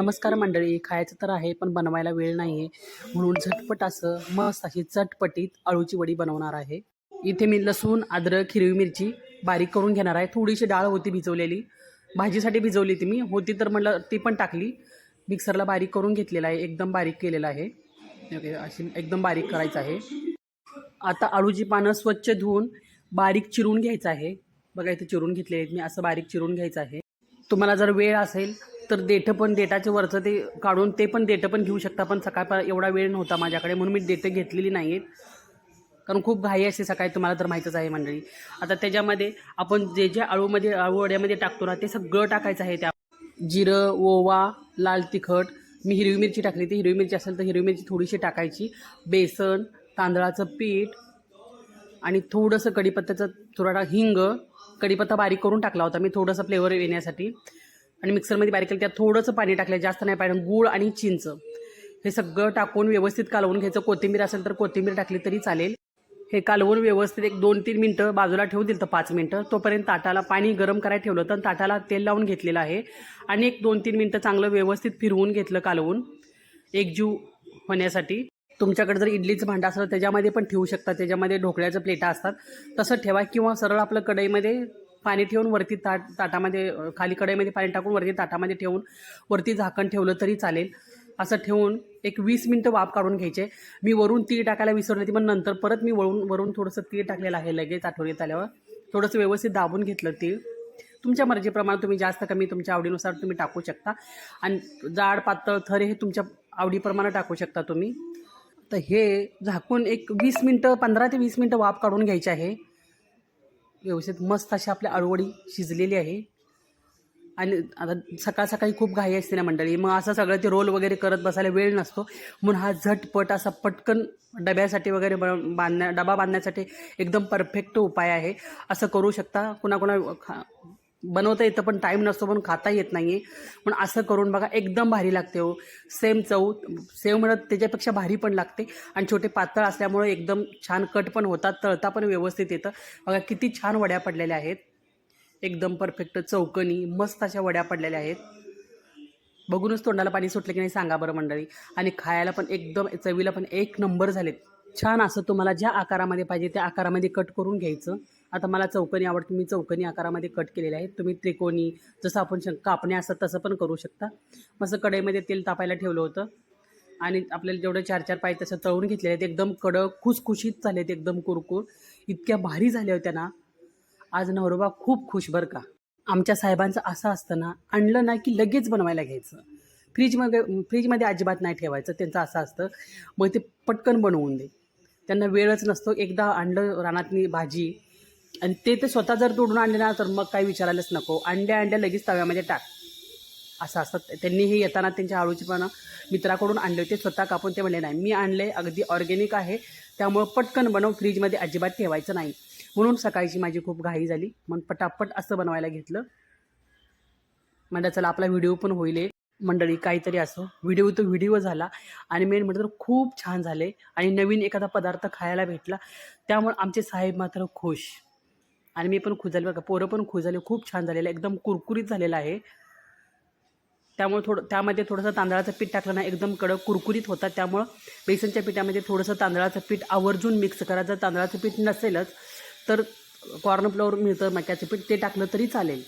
नमस्कार मंडळी खायचं तर आहे पण बनवायला वेळ नाही आहे म्हणून झटपट असं मस्त अशी चटपटीत अळूची वडी बनवणार आहे. इथे मी लसूण अद्रक हिरवी मिरची बारीक करून घेणार आहे. थोडीशी डाळ होती भिजवलेली. भाजीसाठी भिजवली ती मी. होती तर म्हटलं ती पण टाकली. मिक्सरला बारीक करून घेतलेला आहे. एकदम बारीक केलेलं आहे. अशी एकदम बारीक करायचं आहे. आता अळूची पानं स्वच्छ धुवून बारीक चिरून घ्यायचं आहे. बघा इथे चिरून घेतले आहेत. मी असं बारीक चिरून घ्यायचं आहे. तुम्हाला जर वेळ असेल तर देठं पण देठाचे वरचं ते काढून ते पण देठं पण घेऊ शकता पण सकाळ एवढा वेळ नव्हता माझ्याकडे म्हणून मी देठं घेतलेली नाही आहेत कारण खूप घाई असते सकाळी तुम्हाला तर माहीतच आहे मंडळी. आता त्याच्यामध्ये आपण जे जे अळूमध्ये आळू वड्यामध्ये टाकतो ना ते सगळं टाकायचं आहे त्या जिरं ओवा लाल तिखट मी हिरवी मिरची टाकली ती हिरवी मिरची असेल तर हिरवी मिरची थोडीशी टाकायची. बेसन तांदळाचं पीठ आणि थोडंसं कढीपत्त्याचं थोडा हिंग कढीपत्ता बारीक करून टाकला होता मी थोडंसं फ्लेवर येण्यासाठी. आणि मिक्सरमध्ये बारीक केलं त्यात थोडंसं पाणी टाकलं जास्त नाही पाहिजे गूळ आणि चिंच. हे सगळं टाकून व्यवस्थित कालवून घ्यायचं. कोथिंबीर असेल तर कोथिंबीर टाकली तरी चालेल. हे कालवून व्यवस्थित एक दोन तीन मिनटं बाजूला ठेवून दिलं तर पाच मिनटं. तोपर्यंत ताटाला पाणी गरम करायला ठेवलं तर ताटाला तेल लावून घेतलेलं आहे. आणि एक दोन तीन मिनटं चांगलं व्यवस्थित फिरवून घेतलं कालवून. एकजीव होण्यासाठी. तुमच्याकडे जर इडलीचं भांडं असलं त्याच्यामध्ये पण ठेवू शकता. त्याच्यामध्ये ढोकळ्याचं प्लेटा असतात. तसं ठेवा किंवा सरळ आपलं कढईमध्ये पाणी ठेवून वरती ताट ताटामध्ये खाली कढईमध्ये पाणी टाकून वरती ताटामध्ये ठेवून वरती झाकण ठेवलं तरी चालेल. असं ठेवून एक वीस मिनटं वाफ काढून घ्यायचे. मी वरून तीळ टाकायला विसरली होती पण नंतर परत मी वरून वरून थोडंसं तीळ टाकलेलं आहे लगेच आठवणीत आल्यावर. थोडंसं व्यवस्थित दाबून घेतलं तीळ. तुमच्या मर्जीप्रमाणे तुम्ही जास्त कमी तुमच्या आवडीनुसार तुम्ही टाकू शकता. आणि जाड पातळ थर हे तुमच्या आवडीप्रमाणे टाकू शकता तुम्ही. तर हे झाकून एक वीस मिनटं पंधरा ते वीस मिनटं वाफ काढून घ्यायचे आहे. व्यवस्थित मस्त अशी आपली अळूवडी शिजलेली आहे. आणि आता सकाळ सकाळी खूप घाई असते ना मंडळी. मग असं सगळं ते रोल वगैरे करत बसायला वेळ नसतो. म्हणून हा झटपट असा पटकन डब्यासाठी वगैरे बन बांधण्या डबा बांधण्यासाठी एकदम परफेक्ट उपाय आहे. असं करू शकता. कुणाकुणा खा बनवता येतं पण टाईम नसतो पण खाता येत नाही आहे पण असं करून बघा एकदम भारी लागते हो. सेम चव सेव म्हणत त्याच्यापेक्षा भारी पण लागते. आणि छोटे पातळ असल्यामुळे एकदम छान कट पण होतात तळता पण व्यवस्थित येतं. बघा किती छान वड्या पडलेल्या आहेत. एकदम परफेक्ट चौकनी मस्त अशा वड्या पडलेल्या आहेत. बघूनच तोंडाला पाणी सुटलं की नाही सांगा बरं मंडळी. आणि खायला पण एकदम चवीला पण एक नंबर झालेत. छान असं तुम्हाला ज्या आकारामध्ये पाहिजे त्या आकारामध्ये कट करून घ्यायचं. आता मला चौकनी आवडते मी चौकनी आकारामध्ये कट केलेले आहेत. तुम्ही त्रिकोणी जसं आपण शं कापणे असं तसं पण करू शकता. मस्त कढईमध्ये तेल तापायला ठेवलं होतं. आणि आपल्याला जेवढे चार चार पाय तसं तळून घेतलेले आहेत. एकदम कडक खुसखुशीत झाले आहेत एकदम कुरकुर. इतक्या भारी झाल्या होत्या ना. आज नवरोबा खूप खुश बरं का. आमच्या साहेबांचं असं असतं ना आणलं ना की लगेच बनवायला घ्यायचं. फ्रीजमध्ये फ्रीजमध्ये अजिबात नाही ठेवायचं. त्यांचं असं असतं. मग ते पटकन बनवून दे. त्यांना वेळच नसतो. एकदा आणलं रानातनी भाजी आणि ते ते स्वतः जर तोडून आणले ना तर मग काही विचारायलाच नको. अंड्या अंड्या लगेच तव्यामध्ये टाक. असं असतं. त्यांनी हे येताना त्यांच्या आळूची पानं मित्राकडून आणले होते. स्वतः कापून ते म्हणले नाही मी आणले. अगदी ऑर्गेनिक आहे. त्यामुळं पटकन बनव. फ्रीजमध्ये अजिबात ठेवायचं नाही. म्हणून सकाळची माझी खूप घाई झाली. मग पटापट असं बनवायला घेतलं. म्हणलं चला आपला व्हिडिओ पण होईल मंडळी काहीतरी असो. व्हिडिओ तो व्हिडिओ झाला आणि मेन म्हटलं तर खूप छान झाले आणि नवीन एखादा पदार्थ खायला भेटला. त्यामुळे आमचे साहेब मात्र खुश. आणि मी पण खुश झाले बघा. पोरं पण खुश झाले. खूप छान झालेलं एकदम कुरकुरीत झालेलं आहे. त्यामुळे थोडं त्यामध्ये थोडंसं तांदळाचं पीठ टाकलं ना एकदम कडक कुरकुरीत होता त्यामुळं बेसनच्या पिठामध्ये थोडंसं तांदळाचं पीठ आवर्जून मिक्स करायचं जर तांदळाचं पीठ नसेलच तर कॉर्नफ्लॉवर मिळतं मक्याचं पीठ ते टाकलं तरी चालेल.